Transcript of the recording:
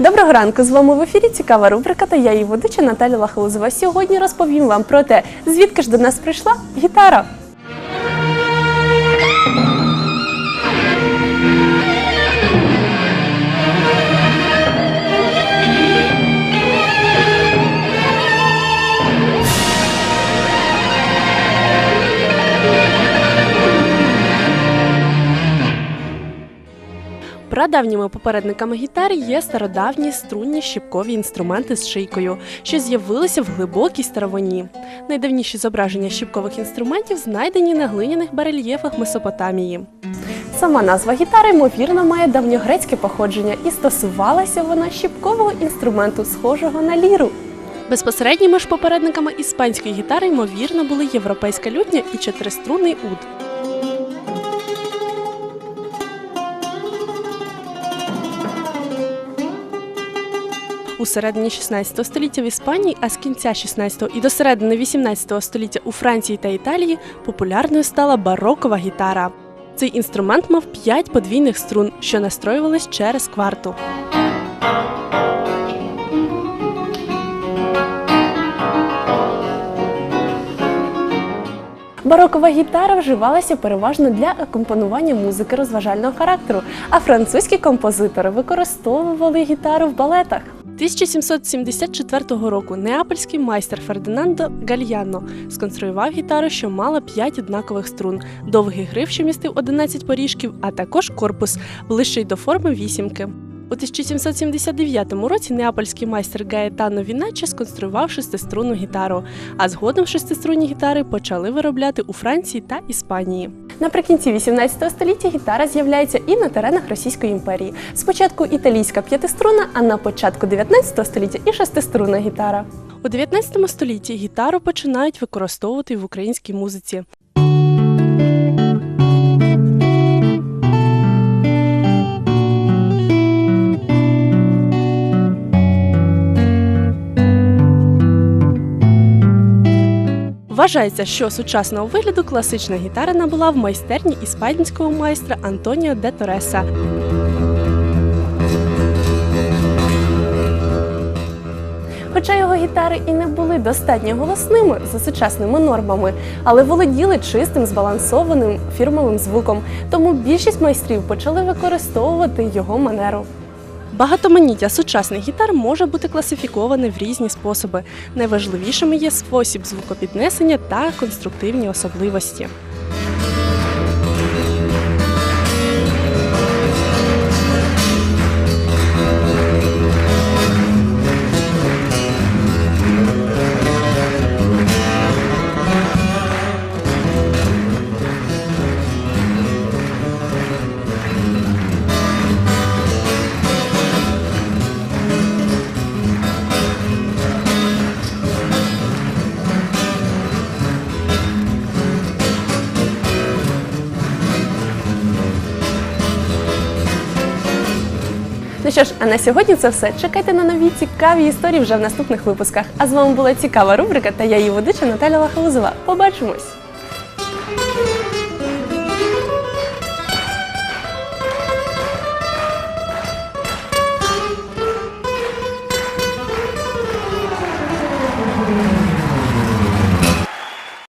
Доброго ранку! З вами в ефірі цікава рубрика та я її ведуча Наталя Лахалузова. Сьогодні розповім вам про те, звідки ж до нас прийшла гітара. Прадавніми попередниками гітари є стародавні струнні щіпкові інструменти з шийкою, що з'явилися в глибокій старовині. Найдавніші зображення щіпкових інструментів знайдені на глиняних барельєфах Месопотамії. Сама назва гітари, ймовірно, має давньогрецьке походження і стосувалася вона щіпкового інструменту, схожого на ліру. Безпосередніми ж попередниками іспанської гітари, ймовірно, були європейська лютня і чотириструнний уд. У середині 16 століття в Іспанії, а з кінця 16 і до середини 18 століття у Франції та Італії популярною стала барокова гітара. Цей інструмент мав 5 подвійних струн, що настроювались через кварту. Барокова гітара вживалася переважно для акомпонування музики розважального характеру, а французькі композитори використовували гітару в балетах. 1774 року неапольський майстер Фердинандо Гальяно сконструював гітару, що мала 5 однакових струн, довгий гриф, що містив 11 поріжків, а також корпус, ближчий до форми вісімки. У 1779 році неапольський майстер Гаетано Віначчі сконструював шестиструнну гітару, а згодом шестиструнні гітари почали виробляти у Франції та Іспанії. Наприкінці 18 століття гітара з'являється і на теренах Російської імперії. Спочатку італійська п'ятиструнна, а на початку 19 століття і шестиструнна гітара. У 19 столітті гітару починають використовувати в українській музиці. Вважається, що сучасного вигляду класична гітара набула в майстерні іспанського майстра Антоніо де Тореса. Хоча його гітари і не були достатньо голосними за сучасними нормами, але володіли чистим збалансованим фірмовим звуком, тому більшість майстрів почали використовувати його манеру. Багатоманіття сучасних гітар може бути класифіковане в різні способи. Найважливішими є спосіб звукопіднесення та конструктивні особливості. Ну що ж, а на сьогодні це все. Чекайте на нові цікаві історії вже в наступних випусках. А з вами була цікава рубрика та я її ведуча Наталя Лахалузова. Побачимось!